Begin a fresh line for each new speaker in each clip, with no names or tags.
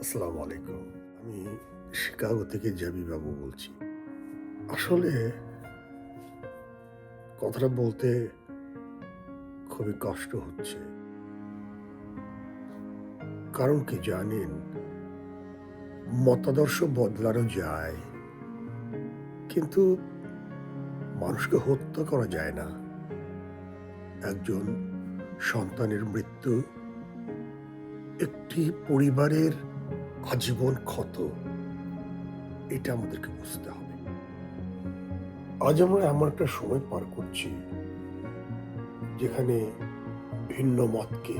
আসসালামু আলাইকুম। আমি শিকাগো থেকে জাবি বাবু বলছি। আসলে কথাটা বলতে খুবই কষ্ট হচ্ছে। কারণ কি জানেন, মতাদর্শ বদলানো যায়, কিন্তু মানুষকে হত্যা করা যায় না। একজন সন্তানের মৃত্যু একটি পরিবারের আজীবন ক্ষত। এটা আমাদেরকে বুঝতে হবে। আজ আমরা এমন একটা সময় পার করছি, যেখানে ভিন্ন মতকে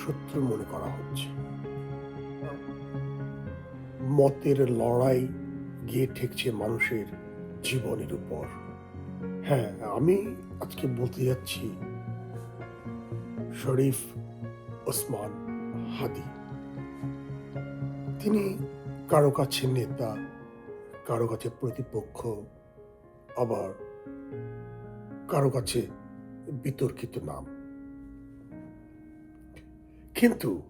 শত্রু মনে করা হচ্ছে। মতের লড়াই গিয়ে ঠেকছে মানুষের জীবনের উপর। হ্যাঁ আমি আজকে বলতে যাচ্ছি শরীফ ওসমান হাদি। তিনি কারও কাছে নেতা, কারও কাছে প্রতিপক্ষ, আবার কারও কাছে বিতর্কিত নাম। কিন্তু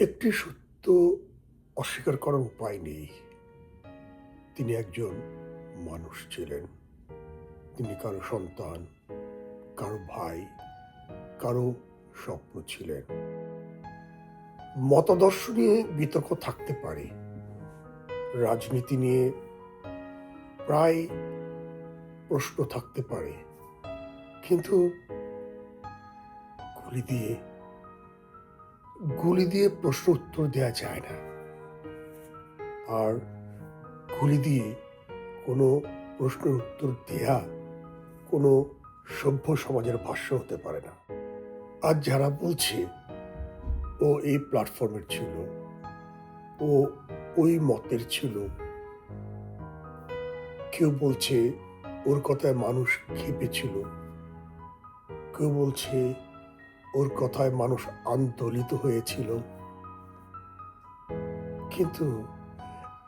একটি সত্য অস্বীকার করার উপায় নেই। তিনি একজন মানুষ ছিলেন। তিনি কারও সন্তান, কারও ভাই, কারও স্বপ্ন ছিলেন। মতাদর্শ নিয়ে বিতর্ক থাকতে পারে। রাজনীতি নিয়ে প্রায় প্রশ্ন থাকতে পারে। কিন্তু গুলি দিয়ে গুলি দিয়ে প্রশ্ন উত্তর দেওয়া যায় না। আর গুলি দিয়ে কোনো প্রশ্নের উত্তর দেয়া কোনো সভ্য সমাজের ভাষ্য হতে পারে না। আজ যারা বলছে ও এই প্ল্যাটফর্মের ছিল। ও ওই মতের ছিল। কেউ বলছে ওর কথায় মানুষ খেপেছিল কেউ বলছে ওর কথায় মানুষ আন্দোলিত হয়েছিল। কিন্তু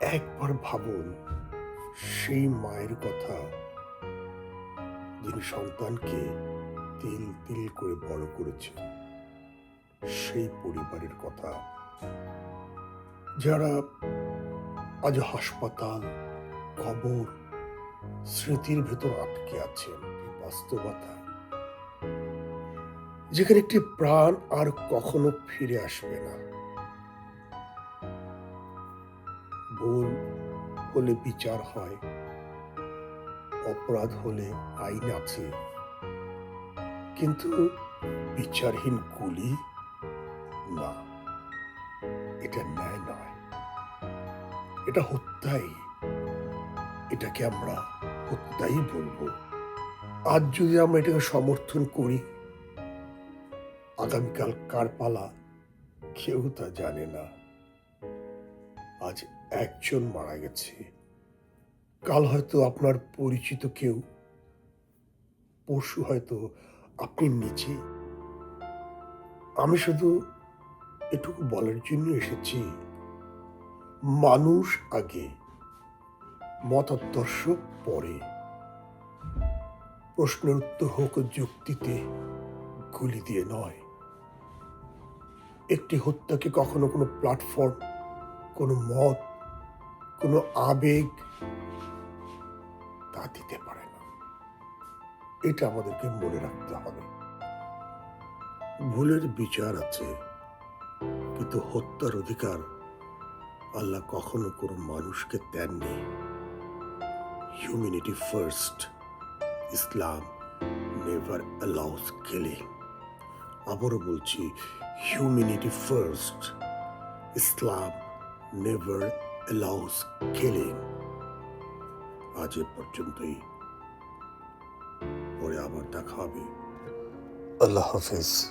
একবার ভাবুন, সেই মায়ের কথা যিনি সন্তানকে তিল তিল করে বড় করেছে সেই পরিবারের কথা। যারা আজ হাসপাতাল, কবর, স্মৃতির ভেতর আটকে আছেন বাস্তবতা। যেখানে একটি প্রাণ আর কখনো ফিরে আসবে না। ভুল হলে বিচার হয়, অপরাধ হলে আইন আছে। কিন্তু বিচারহীন গুলি না। এটা ন্যায় নয়। এটা হত্যাই। এটাকে আমরা হত্যাই বলব। আজ যদি আমরা এটাকে সমর্থন করি, আগামীকাল কার পালা কেউ তা জানে না। আজ একজন মারা গেছে। কাল হয়তো আপনার পরিচিত কেউ পরশু হয়তো আপনি নিজে আমি শুধু এটুকু বলার জন্য এসেছি। মানুষ আগে, মতাদর্শ পরে। প্রশ্নের উত্তর হোক যুক্তিতে, গুলি দিয়ে নয়। একটি হত্যাকে কখনো কোনো প্ল্যাটফর্ম, কোনো মত, কোনো আবেগ? তা দিতে পারে না। এটা আমাদেরকে মনে রাখতে হবে। ভুলের বিচার আছে। কিন্তু হত্যার অধিকার আল্লাহ কখনো কোনো মানুষকে দেননি। Humanity first Islam never allows killing আবারও বলছি humanity first Islam never allows killing আজ এ পর্যন্তই। পরে আবার দেখা হবে। আল্লাহ হাফেজ।